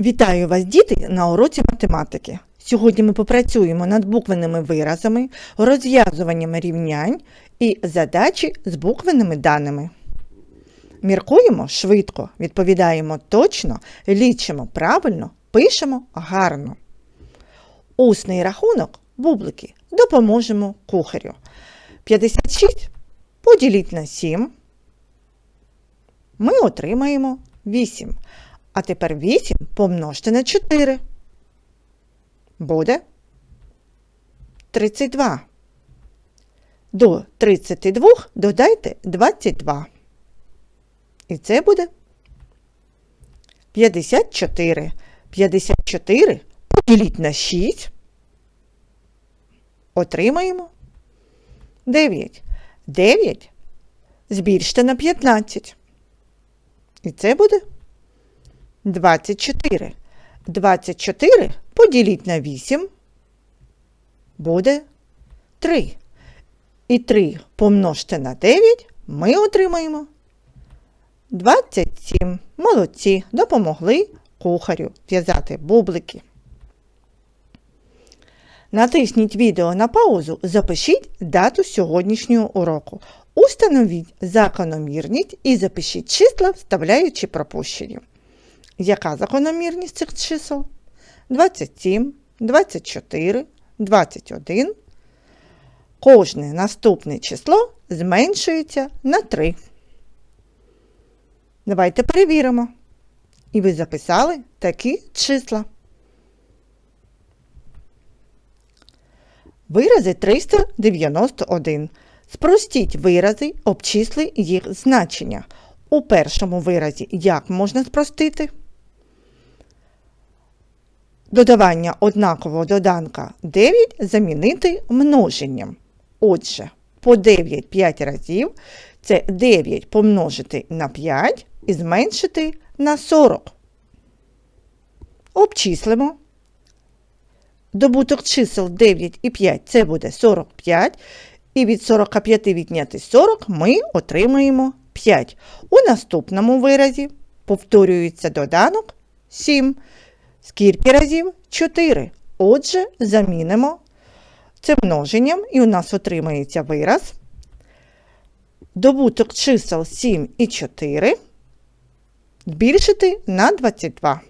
Вітаю вас, діти, на уроці математики. Сьогодні ми попрацюємо над буквенними виразами, розв'язуваннями рівнянь і задачі з буквенними даними. Міркуємо швидко, відповідаємо точно, лічимо правильно, пишемо гарно. Усний рахунок бублики допоможемо кухарю. 56 поділіть на 7. Ми отримаємо 8. А тепер 8 помножте на 4. Буде 32. До 32 додайте 22. І це буде 54. 54 поділіть на 6. Отримаємо 9. 9 збільште на 15. І це буде 24. 24 поділіть на 8. Буде 3. І 3 помножте на 9. Ми отримаємо 27. Молодці. Допомогли кухарю в'язати бублики. Натисніть відео на паузу, запишіть дату сьогоднішнього уроку. Установіть закономірність і запишіть числа, вставляючи пропущені. Яка закономірність цих чисел? 27, 24, 21. Кожне наступне число зменшується на 3. Давайте перевіримо. І ви записали такі числа. Вирази 391. Спростіть вирази, обчисли їх значення. У першому виразі як можна спростити? Додавання однакового доданка 9 замінити множенням. Отже, по 9 5 разів це 9 помножити на 5 і зменшити на 40. Обчислимо. Добуток чисел 9 і 5 це буде 45. І від 45 відняти 40 ми отримаємо 5. У наступному виразі повторюється доданок 7. Скільки разів? 4. Отже, замінимо це множенням, і у нас отримається вираз. Добуток чисел 7 і 4 збільшити на 22.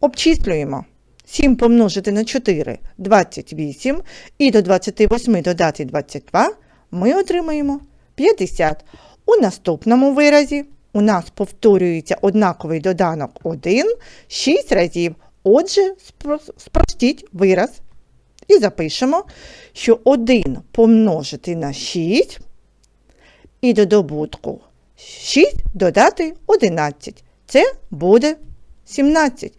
Обчислюємо. 7 помножити на 4 28. І до 28 додати 22 ми отримаємо 50. У наступному виразі у нас повторюється однаковий доданок 1 6 разів. Отже, спростіть вираз. І запишемо, що 1 помножити на 6 і до добутку 6 додати 11. Це буде 17.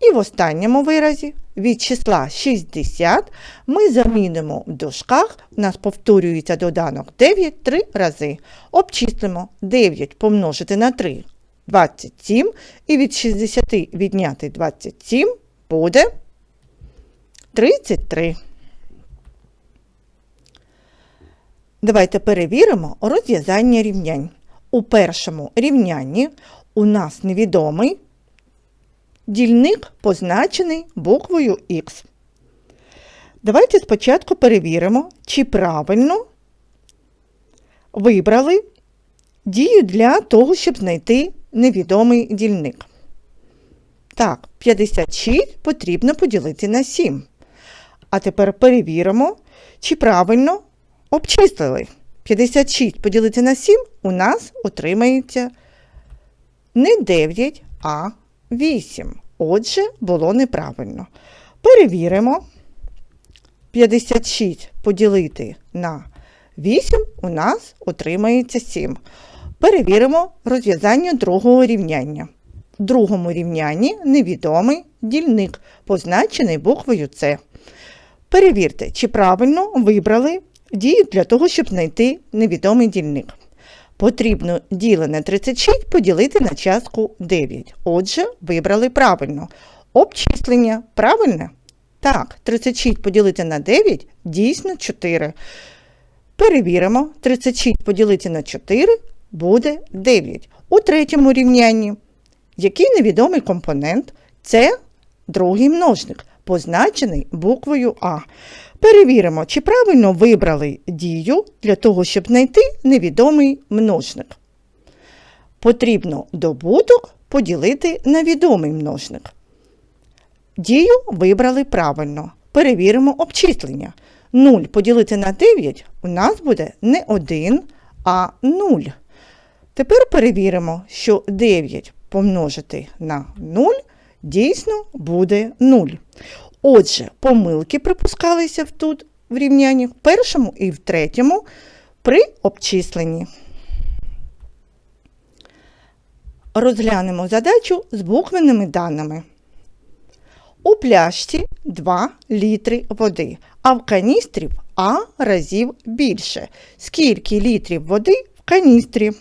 І в останньому виразі від числа 60 ми замінимо в дужках, у нас повторюється доданок 9 3 рази. Обчислимо 9 помножити на 3 27, і від 60 відняти 27 буде 33. Давайте перевіримо розв'язання рівнянь. У першому рівнянні у нас невідомий дільник позначений буквою Х. Давайте спочатку перевіримо, чи правильно вибрали дію для того, щоб знайти невідомий дільник. Так, 56 потрібно поділити на 7. А тепер перевіримо, чи правильно обчислили. 56 поділити на 7 у нас отримається не 9, а 8. Отже, було неправильно. Перевіримо. 56 поділити на 8 у нас отримається 7. Перевіримо розв'язання другого рівняння. В другому рівнянні невідомий дільник, позначений буквою С. Перевірте, чи правильно вибрали дію для того, щоб знайти невідомий дільник. Потрібно ділене 36 поділити на частку 9. Отже, вибрали правильно. Обчислення правильне? Так, 36 поділити на 9 дійсно 4. Перевіримо, 36 поділити на 4 буде 9. У третьому рівнянні який невідомий компонент це другий множник, позначений буквою А. Перевіримо, чи правильно вибрали дію для того, щоб знайти невідомий множник. Потрібно добуток поділити на відомий множник. Дію вибрали правильно. Перевіримо обчислення. 0 поділити на 9 у нас буде не 1, а 0. Тепер перевіримо, що 9 помножити на 0 дійсно буде 0. Отже, помилки припускалися тут в рівнянні в першому і в третьому при обчисленні. Розглянемо задачу з буквенними даними. У пляшці 2 літри води, а в каністрі А разів більше. Скільки літрів води в каністрі?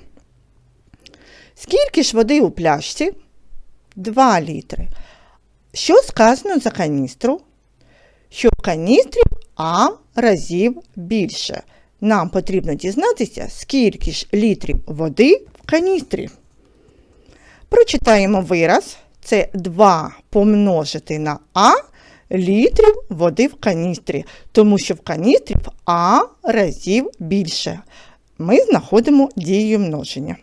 Скільки ж води у пляшці? 2 літри. Що сказано за каністру? Що в каністрі А разів більше. Нам потрібно дізнатися, скільки ж літрів води в каністрі. Прочитаємо вираз. Це 2 помножити на А літрів води в каністрі, тому що в каністрі А разів більше. Ми знаходимо дію множення.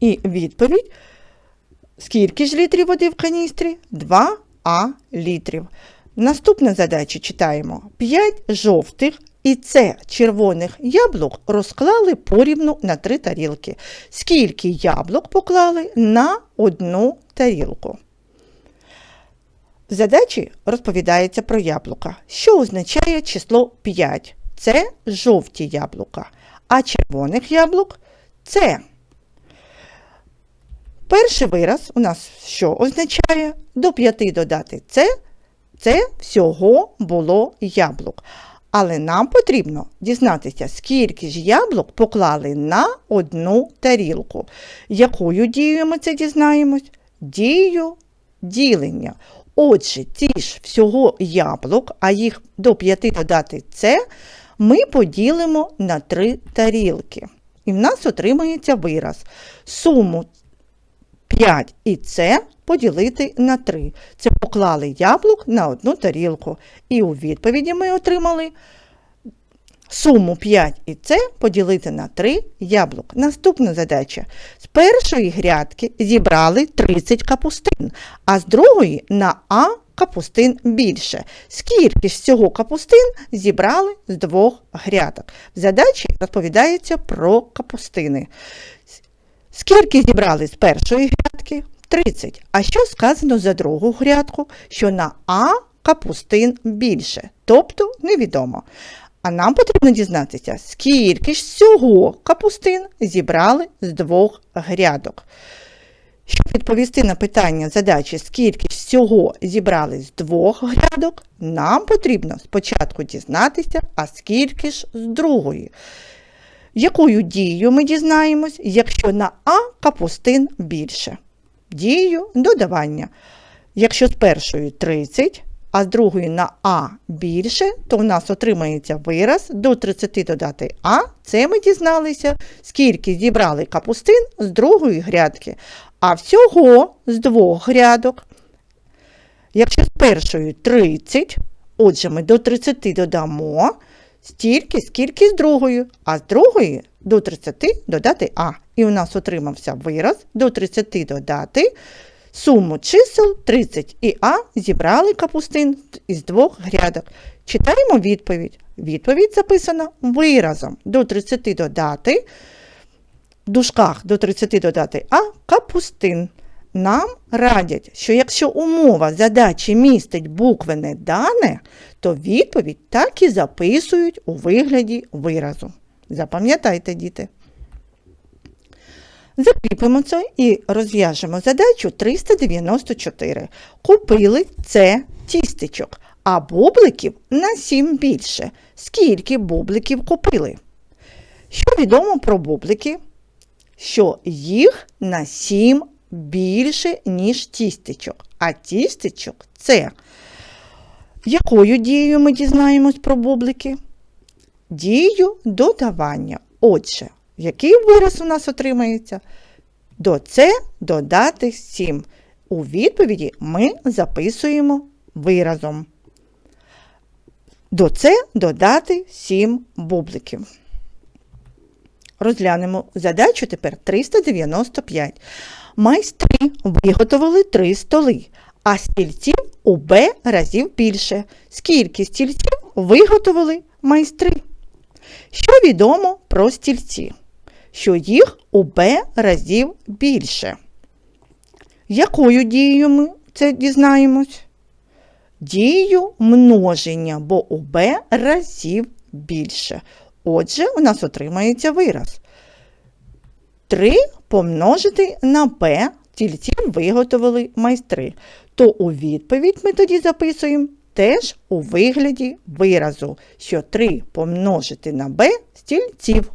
І відповідь: скільки ж літрів води в каністрі? 2А літрів. Наступну задачу читаємо: 5 жовтих і це червоних яблук розклали порівну на три тарілки. Скільки яблук поклали на одну тарілку? В задачі розповідається про яблука, що означає число 5. Це жовті яблука, а червоних яблук це. Перший вираз у нас що означає? До 5 додати це, це всього було яблук. Але нам потрібно дізнатися, скільки ж яблук поклали на одну тарілку. Якою дією ми це дізнаємось? Дією ділення. Отже, ті ж всього яблук, а їх до 5 додати це, ми поділимо на 3 тарілки. І в нас отримається вираз. Суму 5 і це поділити на 3. Це поклали яблук на одну тарілку. І у відповіді ми отримали суму 5 і це поділити на 3 яблук. Наступна задача. З першої грядки зібрали 30 капустин, а з другої на А капустин більше. Скільки ж цього капустин зібрали з двох грядок? В задачі розповідається про капустини. Скільки зібрали з першої грядки? 30. А що сказано за другу грядку? Що на А капустин більше, тобто невідомо. А нам потрібно дізнатися, скільки ж всього капустин зібрали з двох грядок. Щоб відповісти на питання задачі, скільки ж всього зібрали з двох грядок, нам потрібно спочатку дізнатися, а скільки ж з другої. Якою дією ми дізнаємось, якщо на А капустин більше? Дією додавання. Якщо з першої 30, а з другої на А більше, то в нас отримається вираз до 30 додати А. Це ми дізналися, скільки зібрали капустин з другої грядки, а всього з двох грядок. Якщо з першої 30, отже, ми до 30 додамо стільки, скільки з другої, а з другої до 30 додати А. І у нас отримався вираз до 30 додати суму чисел 30 і А зібрали капустин із двох грядок. Читаємо відповідь. Відповідь записана виразом до 30 додати, в дужках до 30 додати А капустин. Нам радять, що якщо умова задачі містить буквене дане, то відповідь так і записують у вигляді виразу. Запам'ятайте, діти. Закріпимо це і розв'яжемо задачу 394. Купили це тістечок, а бубликів на 7 більше. Скільки бубликів купили? Що відомо про бублики? Що їх на 7 більше, ніж тістечок. А тістечок це. Якою дією ми дізнаємось про бублики? Дію додавання. Отже, який вираз у нас отримається? До це додати 7. У відповіді ми записуємо виразом. До це додати 7 бубликів. Розглянемо задачу тепер 395. Майстри виготовили 3 столи, а стільців у Б разів більше. Скільки стільців виготовили майстри? Що відомо про стільці? Що їх у Б разів більше. Якою дією ми це дізнаємось? Дією множення, бо у Б разів більше. Отже, у нас отримається вираз. 3 помножити на Б тільці виготовили майстри. То у відповідь ми тоді записуємо теж у вигляді виразу, що 3 помножити на Б стільців.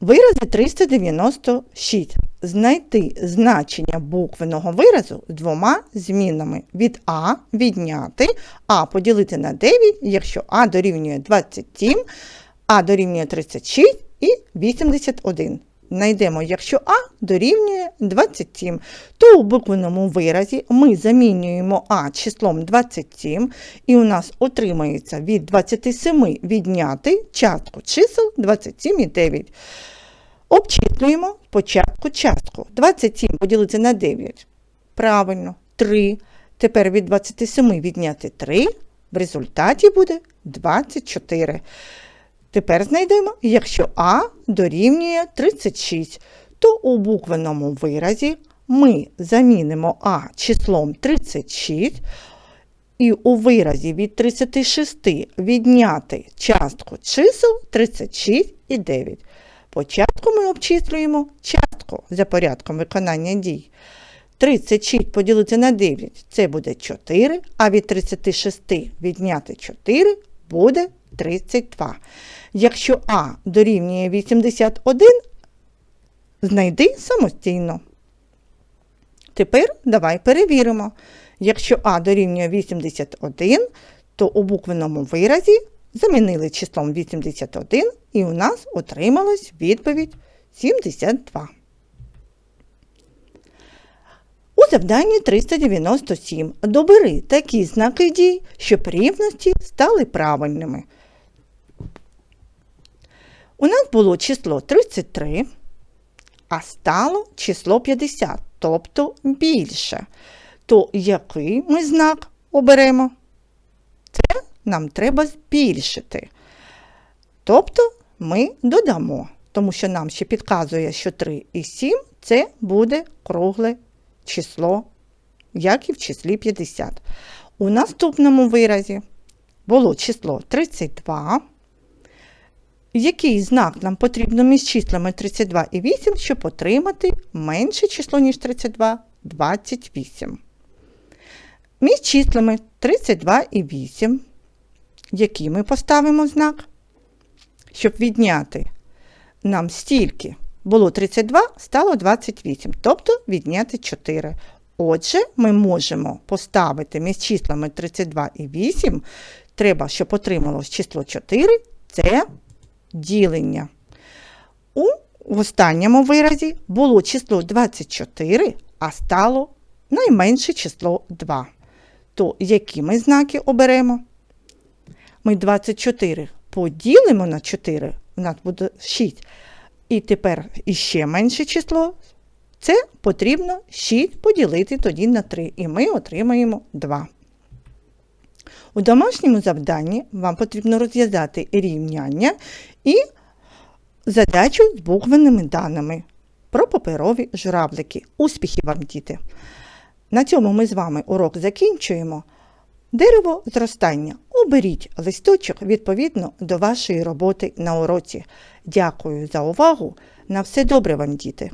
Вирази 396. Знайти значення буквеного виразу двома змінами. Від А відняти, А поділити на 9, якщо А дорівнює 27, А дорівнює 36 і 81. Знайдемо, якщо А дорівнює 27, то у буквеному виразі ми замінюємо А числом 27, і у нас отримається від 27 відняти частку чисел 27 і 9. Обчислюємо спочатку частку. 27 поділити на 9. Правильно, 3. Тепер від 27 відняти 3. В результаті буде 24. Тепер знайдемо, якщо А дорівнює 36, то у буквеному виразі ми замінимо А числом 36, і у виразі від 36 відняти частку чисел 36 і 9. Спочатку ми обчислюємо частку за порядком виконання дій. 36 поділити на 9 це буде 4, а від 36 відняти 4 буде 32. Якщо А дорівнює 81, знайди самостійно. Тепер давай перевіримо. Якщо А дорівнює 81, то у буквеному виразі замінили числом 81 і у нас отрималась відповідь 72. У завданні 397 добери такі знаки дій, щоб рівності стали правильними. У нас було число 33, а стало число 50, тобто більше. То який ми знак оберемо? Це нам треба збільшити. Тобто ми додамо, тому що нам ще підказує, що 3 і 7 це буде кругле число, як і в числі 50. У наступному виразі було число 32. Який знак нам потрібно між числами 32 і 8, щоб отримати менше число, ніж 32 28. Між числами 32 і 8, який ми поставимо знак? Щоб відняти нам стільки було 32, стало 28, тобто відняти 4. Отже, ми можемо поставити між числами 32 і 8. Треба, щоб отрималось число 4, це ділення. У останньому виразі було число 24, а стало найменше число 2. То які ми знаки оберемо? Ми 24 поділимо на 4, у нас буде 6. І тепер іще менше число. Це потрібно 6 поділити тоді на 3, і ми отримаємо 2. У домашньому завданні вам потрібно розв'язати рівняння і задачу з буквенними даними про паперові журавлики. Успіхів вам, діти! На цьому ми з вами урок закінчуємо. Дерево зростання. Оберіть листочок відповідно до вашої роботи на уроці. Дякую за увагу. На все добре вам, діти!